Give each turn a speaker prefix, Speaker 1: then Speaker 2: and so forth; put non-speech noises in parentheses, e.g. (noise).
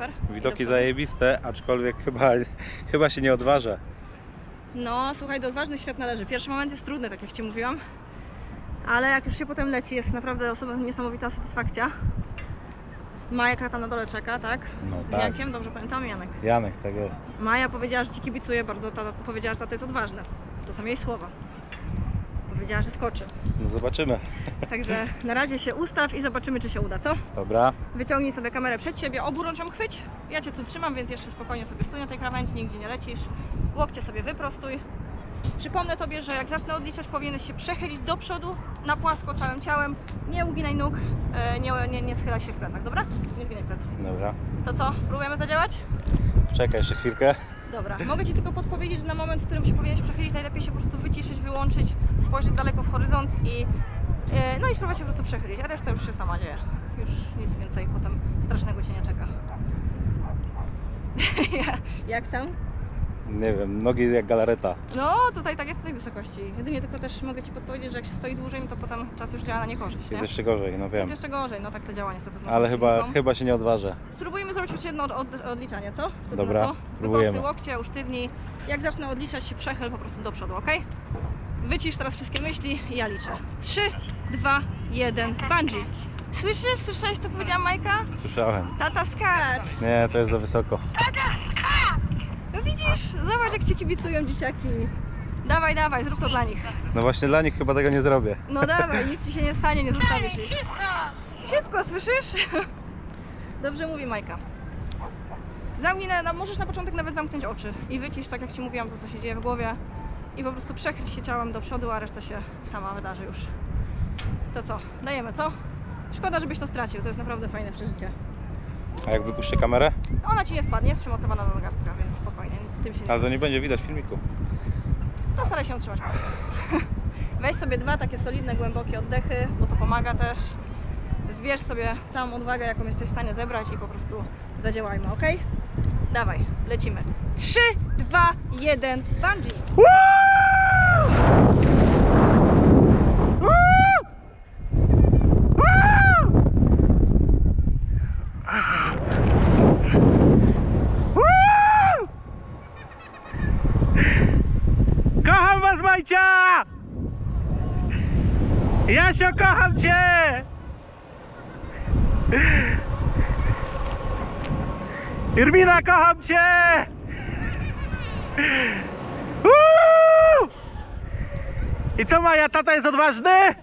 Speaker 1: super.
Speaker 2: Widoki zajebiste, aczkolwiek chyba, chyba się nie odważę.
Speaker 1: No, słuchaj, do odważnych świat należy. Pierwszy moment jest trudny, tak jak Ci mówiłam. Ale jak już się potem leci, jest naprawdę osoba, niesamowita satysfakcja. Maja tam na dole czeka, tak?
Speaker 2: No
Speaker 1: Z
Speaker 2: tak.
Speaker 1: Jankiem, dobrze pamiętam, Janek.
Speaker 2: Janek, tak jest.
Speaker 1: Maja powiedziała, że Ci kibicuje bardzo, tata powiedziała, że tata jest odważny. To są jej słowa. Powiedziała, że skoczy.
Speaker 2: No zobaczymy.
Speaker 1: Także na razie się ustaw i zobaczymy, czy się uda, co?
Speaker 2: Dobra.
Speaker 1: Wyciągnij sobie kamerę przed siebie, oburączem chwyć. Ja Cię tu trzymam, więc jeszcze spokojnie sobie stój na tej krawędzi, nigdzie nie lecisz. Łokcie sobie wyprostuj. Przypomnę Tobie, że jak zacznę odliczać, powinieneś się przechylić do przodu, na płasko całym ciałem. Nie uginaj nóg, e, nie, nie, nie schylaj się w plecach, dobra? Nie zginaj pleców.
Speaker 2: Dobra.
Speaker 1: To co, spróbujemy zadziałać?
Speaker 2: Czekaj jeszcze chwilkę.
Speaker 1: Dobra, mogę Ci tylko podpowiedzieć, że na moment, w którym się powinieneś przechylić, najlepiej się po prostu wyciszyć, wyłączyć, spojrzeć daleko w horyzont i e, no i spróbować się po prostu przechylić, a reszta już się sama dzieje. Już nic więcej potem strasznego Cię nie czeka. (laughs) Jak tam?
Speaker 2: Nie wiem, nogi jak galareta.
Speaker 1: No, tutaj tak jest z tej wysokości. Jedynie tylko też mogę Ci podpowiedzieć, że jak się stoi dłużej, no to potem czas już działa na niekorzyść, nie?
Speaker 2: Jest jeszcze gorzej, no
Speaker 1: Jest
Speaker 2: wiem.
Speaker 1: jeszcze gorzej, no tak to działa niestety
Speaker 2: Ale chyba, chyba się nie odważę.
Speaker 1: Spróbujmy zrobić choć jedno od, od, odliczanie, co? co
Speaker 2: Dobra,
Speaker 1: na to?
Speaker 2: próbujemy.
Speaker 1: Wyprostuj łokcie, usztywnij. Jak zacznę odliczać, się przechyl po prostu do przodu, ok? Wycisz teraz wszystkie myśli i ja liczę. 3, 2, 1, bungee. Słyszysz? Słyszałeś, co powiedziała Majka?
Speaker 2: Słyszałem.
Speaker 1: Tata skacz!
Speaker 2: Nie, to jest za wysoko.
Speaker 1: No widzisz? Zobacz, jak cię kibicują dzieciaki. Dawaj, dawaj, zrób to dla nich.
Speaker 2: No właśnie dla nich chyba tego nie zrobię.
Speaker 1: No dawaj, nic ci się nie stanie, nie zostawisz ich. Szybko, słyszysz? (laughs) Dobrze mówi Majka. Zamknij, na, na, możesz na początek nawet zamknąć oczy i wycisz, tak jak Ci mówiłam, to co się dzieje w głowie i po prostu przechyl się ciałem do przodu, a reszta się sama wydarzy już. To co, dajemy, co? Szkoda, żebyś to stracił, to jest naprawdę fajne przeżycie.
Speaker 2: A jak wypuszczę kamerę?
Speaker 1: Ona Ci nie spadnie, jest przymocowana do nagarstka, więc spokojnie, tym się nie
Speaker 2: Ale to nie będzie widać w filmiku.
Speaker 1: to staraj się utrzymać. (laughs) Weź sobie dwa takie solidne, głębokie oddechy, bo to pomaga też. Zbierz sobie całą odwagę, jaką jesteś w stanie zebrać i po prostu zadziałajmy, ok? Dawaj, lecimy. 3, 2, 1, bungee!
Speaker 2: Kocham was, Majcia! Jasio, kocham cię! Irmina, kocham cię! Uuu! I co Maja, tata jest odważny?